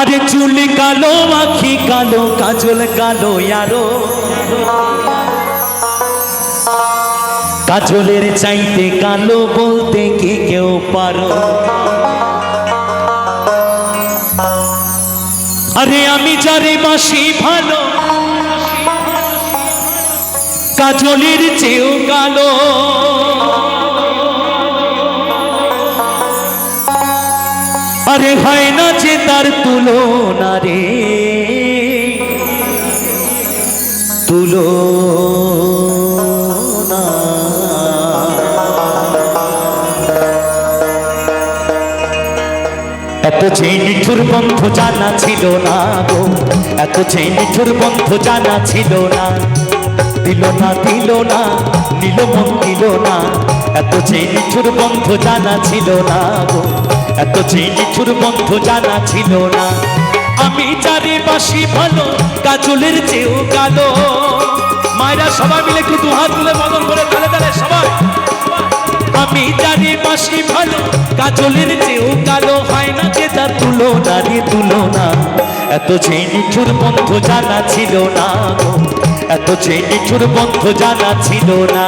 আরে চুল কালো, আখি কালো, কাজল কালো, ইয়ারো। কাজলের চাইতে কালো বলতে কি কেউ পারো? আরে আমি যারে বাসি ভালো, কাজলের চেয়েও কালো। আরে হয় না যে তার তুলনা রে। তুলনা। এত যে নিঠুর বন্ধ জানা ছিল না গো, এত যে নিঠুর বন্ধ জানা ছিল না। দিল না দিল না, নিল মন দিল না। এত যে নিঠুর বন্ধ জানা ছিল না গো। এত যে নিঠুর বন্ধ জানা ছিল না। আমি চারে বাসি ভালো, কাজলের চেয়েও কালো। মায়েরা সবাই মিলে একটু দু হাত তুলে বদল করে তালে তালে সবাই। আমি জানি বাসি ভালো, কাজলের চেয়েও কালো। হয় না যে তার তুলনা রে তুলনা। এত যে নিঠুর বন্ধ জানা ছিল না গো। এত যে নিঠুর বন্ধ জানা ছিল না।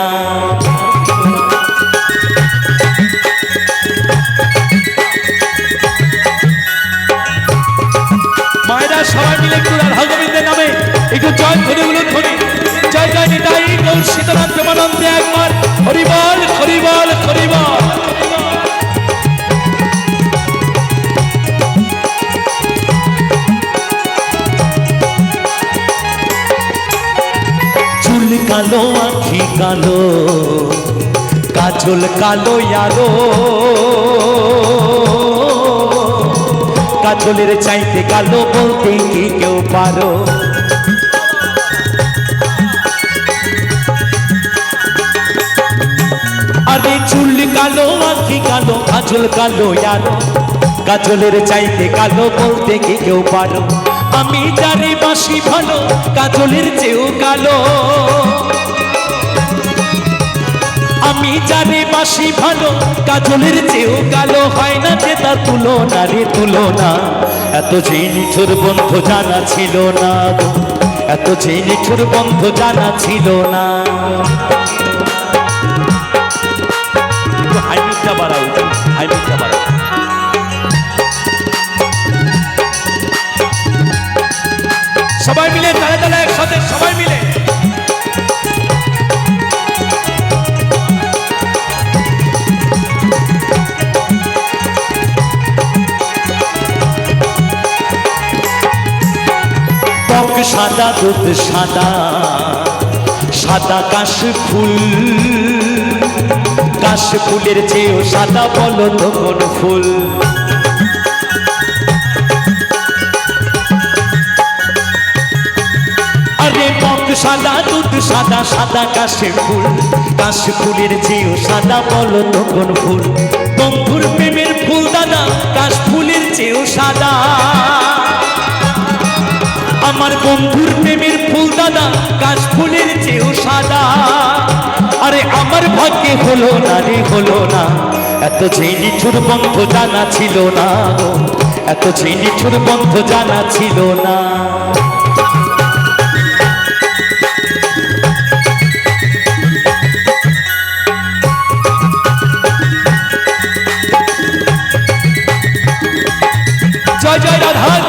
মায়েরা সবাই মিলে একটু রাধা গোবিন্দের নামে একটু জয় ধরে উলুন ধরি জয় জয় নিতাই গৌর সীতারাম প্রেমানন্দে একবার। হরিবল হরিবল হরিবল। চুল কালো, আখি কালো, কাজল কালো, ইয়ারো। কাজলের চাইতে কালো বলতে কি কেউ পারো? আরে চুল কালো, আখি কালো, কাজল কালো ইয়ারো। কাজলের চাইতে কালো বলতে কি কেউ পারো? আমি জানি বাসি ভালো, কাজলের চেয়েও কালো। আমি জানি বাসি ভালো, কাজলের চেয়েও কালো, হয় না যে তার তুলনা রে তুলো না এত যে নিঠুর বন্ধ জানা ছিল না। এত যে নিঠুর বন্ধ জানা ছিল না। হাইমিটটা বাড়াও একটু হাইমিটটা বাড়াও দুধ সাদা সাদা কাশ ফুল। কাশ ফুলের চেয়েও সাদা বলো তো কোন ফুল। সাদা দুধ সাদা সাদা কাশে ফুল। কাশ ফুলের চেয়েও সাদা বলো তো কোন ফুল। বন্ধুর প্রেমের ফুল দাদা, কাশ ফুলের চেয়েও সাদা। আমার বন্ধুর প্রেমের ফুল দাদা কাশ ফুলের চেয়েও সাদা। আরে আমার ভাগ্যে হলো না রে, হলো না। এত যে নিঠুর বন্ধ জানা ছিল না এত যে নিঠুর বন্ধ জানা ছিল না। জয় জয় রাধা।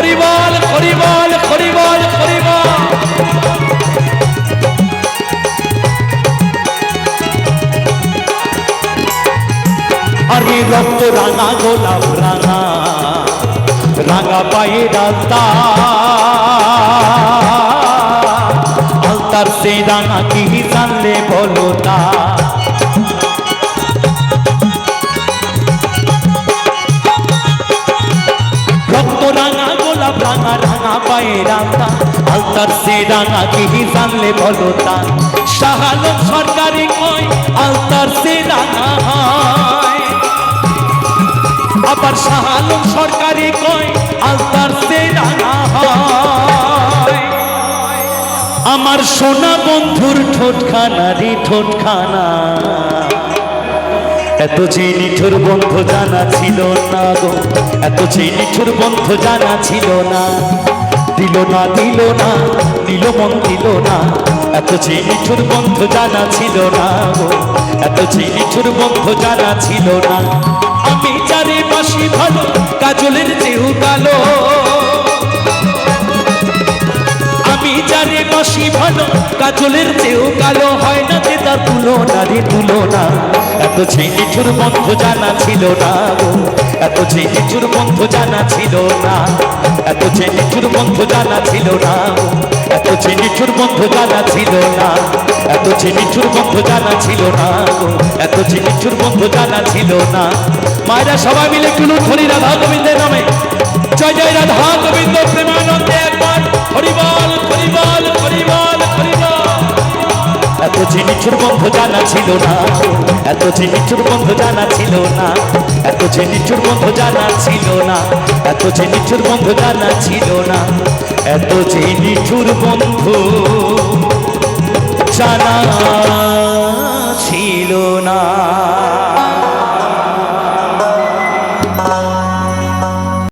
হরিবল হরিবল হরিবল হরিবল আরে রক্ত রাঙা, গোলাপ রাঙা রাঙা পায়ে রাস্তা আলতার সে রাঙা কি আলতার সে রাঙা, কি জানলে বলো তা? সরকারি আলতার সে রাঙা আবার সরকারি আলতার সে আমার সোনা বন্ধুর ঠোঁটখানা রে ঠোঁটখানা। এত যে নিঠুর বন্ধু জানা ছিল না গো, এত যে নিঠুর বন্ধু জানা ছিল না। দিল না দিল না, দিল মন দিল না। এত যে নিঠুর বন্ধু জানা ছিল না এত যে নিঠুর বন্ধু জানা ছিল না। আমি চারে বাসি ভালো, কাজলের চেয়েও কালো। আমি জানি বাসি ভালো, কাজলের চেয়েও কালো। হয় না যে তার তুলনা, এত যে নিঠুর বন্ধ জানা ছিল না এত যে নিঠুর বন্ধ জানা ছিল না। এত যে নিঠুর বন্ধ জানা ছিল না। এত যে নিঠুর বন্ধ জানা ছিল না। এত যে নিঠুর বন্ধ জানা ছিল না। এত যে নিঠুর বন্ধ জানা ছিল না। মায়েরা সবাই মিলে কুলু ধরি রাধা গোবিন্দের নামে। জয় জয় রাধা গোবিন্দ প্রেমানন্দে একবার। হরিবল হরিবল হরিবল যে নিচুর গন্ধ জানা ছিল না। এত যে নিচুর গন্ধ জানা ছিল না। এত যে নিচুর গন্ধ জানা ছিল না। এত যে নিচুর গন্ধ জানা ছিল না। এত যে নিচুর গন্ধ জানা ছিল না।